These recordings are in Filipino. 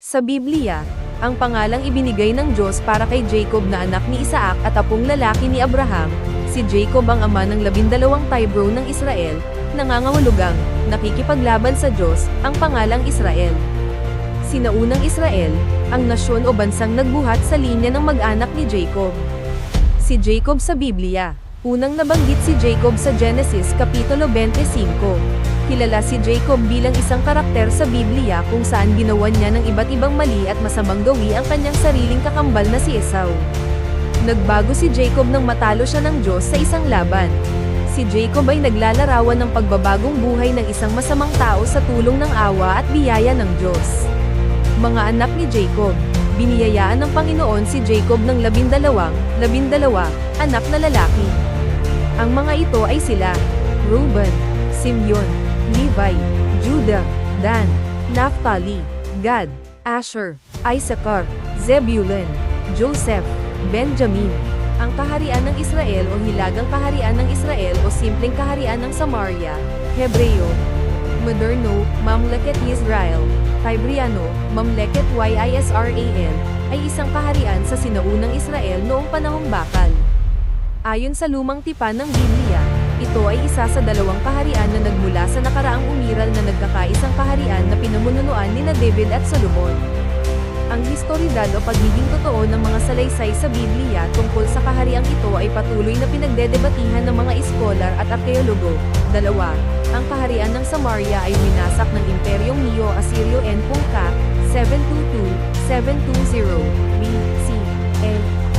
Sa Biblia, ang pangalang ibinigay ng Diyos para kay Jacob na anak ni Isaac at apong lalaki ni Abraham, si Jacob ang ama ng labindalawang tibro ng Israel, nangangahulugang, nakikipaglaban sa Diyos, ang pangalang Israel. Sinaunang Israel, ang nasyon o bansang nagbuhat sa linya ng mag-anak ni Jacob. Si Jacob sa Biblia. Unang nabanggit si Jacob sa Genesis Kapitulo 25. Kilala si Jacob bilang isang karakter sa Biblia kung saan ginawa niya ng iba't ibang mali at masamang gawi ang kanyang sariling kakambal na si Esau. Nagbago si Jacob nang matalo siya ng Diyos sa isang laban. Si Jacob ay naglalarawan ng pagbabagong buhay ng isang masamang tao sa tulong ng awa at biyaya ng Diyos. Mga anak ni Jacob, biniyayaan ng Panginoon si Jacob ng labindalawang, labindalawa, anak na lalaki. Ang mga ito ay sila, Reuben, Simeon, Levi, Judah, Dan, Naphtali, Gad, Asher, Issachar, Zebulun, Joseph, Benjamin. Ang kaharian ng Israel o hilagang kaharian ng Israel o simpleng kaharian ng Samaria, Hebreo, Moderno, Mamleket Israel, Tibriano, Mamleket YISRAL, ay isang kaharian sa sinaunang Israel noong panahong bakal. Ayon sa lumang tipan ng Biblia, ito ay isa sa dalawang kaharian na nagmula sa nakaraang umiral na nagkakaisang kaharian na pinamununuan ni na David at Solomon. Ang historidad o pagiging totoo ng mga salaysay sa Biblia tungkol sa kahariang ito ay patuloy na pinagdedebatihan ng mga iskolar at arkeologo. Dalawa, ang kaharian ng Samaria ay winasak ng Imperyong Neo-Assyrio N.K. 722-720 BC.E.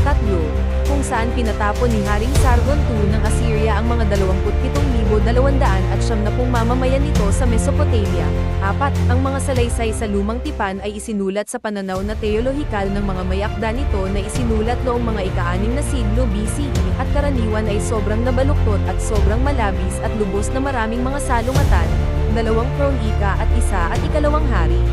Tatlo, kung saan pinatapon ni Haring Sargon II ng Assyria ang mga 27,200 at siyam na pong mamamayan nito sa Mesopotamia. Apat, ang mga salaysay sa lumang tipan ay isinulat sa pananaw na teolohikal ng mga mayakda nito na isinulat noong mga ika-anim na siglo BCE at karaniwan ay sobrang nabaluktot at sobrang malabis at lubos na maraming mga salungatan, dalawang kronika at isa at ikalawang hari.